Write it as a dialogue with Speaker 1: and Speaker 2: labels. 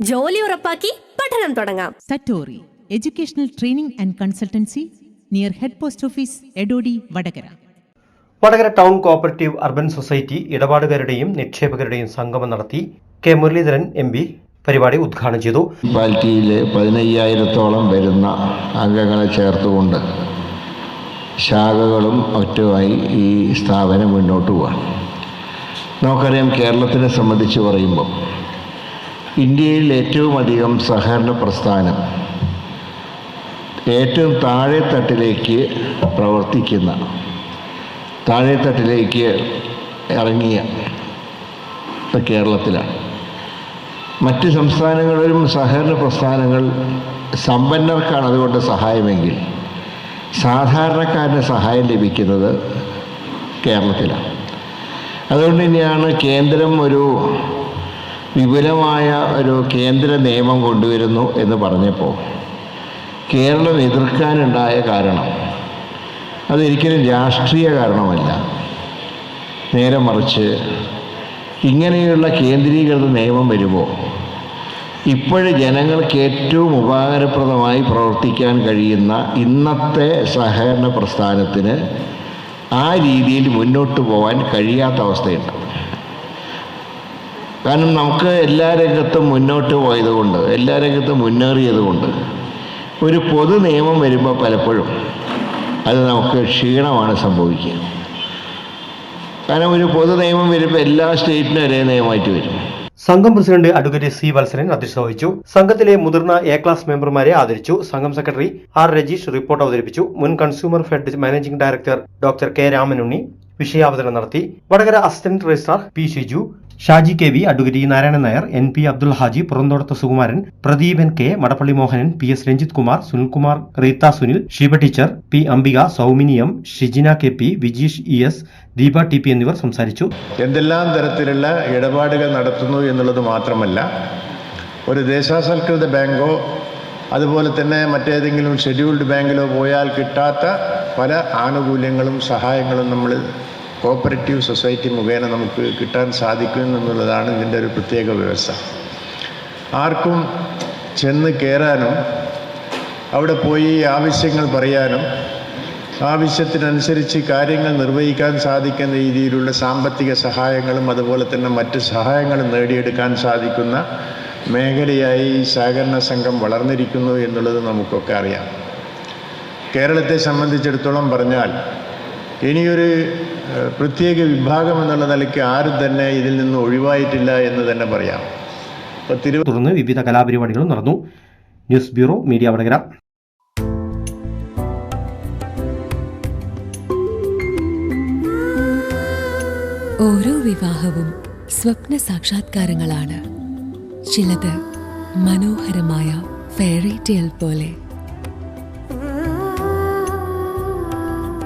Speaker 1: ജോലി ഉറപ്പാക്കി പഠനം തുടങ്ങാം.
Speaker 2: Satori educational training and consultancy near head post office Edodi Vadakara.
Speaker 3: Vadakara town cooperative urban society ഇടപാടുകാരുടെയും നിക്ഷേപകരുടെയും സംഗമം നടത്തി കെ മുരളീധരൻ എം പി പരിപാടി ഉദ്ഘാടനം ചെയ്തു.
Speaker 4: മുനിസിപ്പാലിറ്റിയിൽ പതിനയ്യായിരത്തോളം വരുന്ന അംഗങ്ങളെ ചേർത്തുകൊണ്ട് ശാഖകളും മറ്റുമായി ഈ സ്ഥാപനം മുന്നോട്ട് പോവാണ്. നമുക്കറിയാം കേരളത്തിനെ സംബന്ധിച്ച് പറയുമ്പോൾ ഇന്ത്യയിൽ ഏറ്റവും അധികം സഹകരണ പ്രസ്ഥാനം ഏറ്റവും താഴെത്തട്ടിലേക്ക് പ്രവർത്തിക്കുന്ന താഴെത്തട്ടിലേക്ക് ഇറങ്ങിയ ഇപ്പം കേരളത്തിലാണ്. മറ്റ് സംസ്ഥാനങ്ങളിലും സഹകരണ പ്രസ്ഥാനങ്ങൾ സമ്പന്നർക്കാണ് അതുകൊണ്ട് സഹായമെങ്കിൽ സാധാരണക്കാരന് സഹായം ലഭിക്കുന്നത് കേരളത്തിലാണ്. അതുകൊണ്ട് തന്നെയാണ് കേന്ദ്രം ഒരു വിപുലമായ ഒരു കേന്ദ്ര നിയമം കൊണ്ടുവരുന്നു എന്ന് പറഞ്ഞപ്പോൾ കേരളം എതിർക്കാനുണ്ടായ കാരണം അതൊരിക്കലും രാഷ്ട്രീയ കാരണമല്ല. നേരെ മറിച്ച് ഇങ്ങനെയുള്ള കേന്ദ്രീകൃത നിയമം വരുമ്പോൾ ഇപ്പോഴും ജനങ്ങൾക്ക് ഏറ്റവും ഉപകാരപ്രദമായി പ്രവർത്തിക്കാൻ കഴിയുന്ന ഇന്നത്തെ സഹകരണ പ്രസ്ഥാനത്തിന് ആ രീതിയിൽ മുന്നോട്ട് പോകാൻ കഴിയാത്ത അവസ്ഥയുണ്ട്. കാരണം നമുക്ക് എല്ലാ രംഗത്തും മുന്നോട്ട് പോയതുകൊണ്ട് എല്ലാ രംഗത്തും മുന്നേറിയതുകൊണ്ട് ഒരു പൊതു നിയമം വരുമ്പോൾ പലപ്പോഴും അത് നമുക്ക് ക്ഷീണമാണ് സംഭവിക്കുക. കാരണം ഒരു പൊതു നിയമം വരുമ്പോൾ എല്ലാ സ്റ്റേറ്റിനും ഒരേ നിയമമായിട്ട് വരും.
Speaker 3: സംഘം പ്രസിഡന്റ് അഡ്വക്കേറ്റ് സി വത്സരൻ അധ്യക്ഷത വഹിച്ചു. സംഘത്തിലെ മുതിർന്ന എ ക്ലാസ് മെമ്പർമാരെ ആദരിച്ചു. സംഘം സെക്രട്ടറി ആർ രജീഷ് റിപ്പോർട്ട് അവതരിപ്പിച്ചു. മുൻ consumer fed managing director doctor K Ramanunni വിഷയാവതരണം നടത്തി. Vadakara assistant registrar P Shiju Shaji K V advocate Narayanan Nair N P Abdul Haji Puranthodath Sukumaran Pradeepan K Madappally Mohanan P S Ranjith Kumar Sunilkumar Reetha Sunil Sheeba teacher P Ambika സൗമിനിയം Shijina K P Vijeesh E S Deepa T P എന്നിവർ സംസാരിച്ചു.
Speaker 5: എന്തെല്ലാം തരത്തിലുള്ള ഇടപാടുകൾ നടത്തുന്നു എന്നുള്ളത് മാത്രമല്ല ഒരു ദേശാസൽകൃത ബാങ്കോ അതുപോലെ തന്നെ മറ്റേതെങ്കിലും ഷെഡ്യൂൾഡ് ബാങ്കിലോ പോയാൽ കിട്ടാത്ത പല ആനുകൂല്യങ്ങളും സഹായങ്ങളും നമ്മൾ കോപ്പറേറ്റീവ് സൊസൈറ്റി മുഖേന നമുക്ക് കിട്ടാൻ സാധിക്കും എന്നുള്ളതാണ് ഇതിന്റെ ഒരു പ്രത്യേക വ്യവസ്ഥ. ആർക്കും ചെന്ന് കയറാനും അവിടെ പോയി ആവശ്യങ്ങൾ പറയാനും ആവശ്യത്തിനനുസരിച്ച് കാര്യങ്ങൾ നിർവഹിക്കാൻ സാധിക്കുന്ന രീതിയിലുള്ള സാമ്പത്തിക സഹായങ്ങളും അതുപോലെ തന്നെ മറ്റ് സഹായങ്ങളും നേടിയെടുക്കാൻ സാധിക്കുന്ന മേഖലയായി ഈ സഹകരണ സംഘം വളർന്നിരിക്കുന്നു എന്നുള്ളത് നമുക്കൊക്കെ അറിയാം. കേരളത്തെ സംബന്ധിച്ചിടത്തോളം പറഞ്ഞാൽ ഇനിയൊരു പ്രത്യേക വിഭാഗം എന്നുള്ള നിലയ്ക്ക് ആരും തന്നെ ഇതിൽ നിന്ന് ഒഴിവായിട്ടില്ല എന്ന് തന്നെ പറയാം.
Speaker 3: തുടർന്ന് വിവിധ കലാപരിപാടികളും നടന്നു. News bureau media Vadakara.
Speaker 6: ഓരോ വിവാഹവും സ്വപ്ന സാക്ഷാത്കാരങ്ങളാണ്. ചിലത് മനോഹരമായ ഫെയറി ടെയിൽ പോലെ.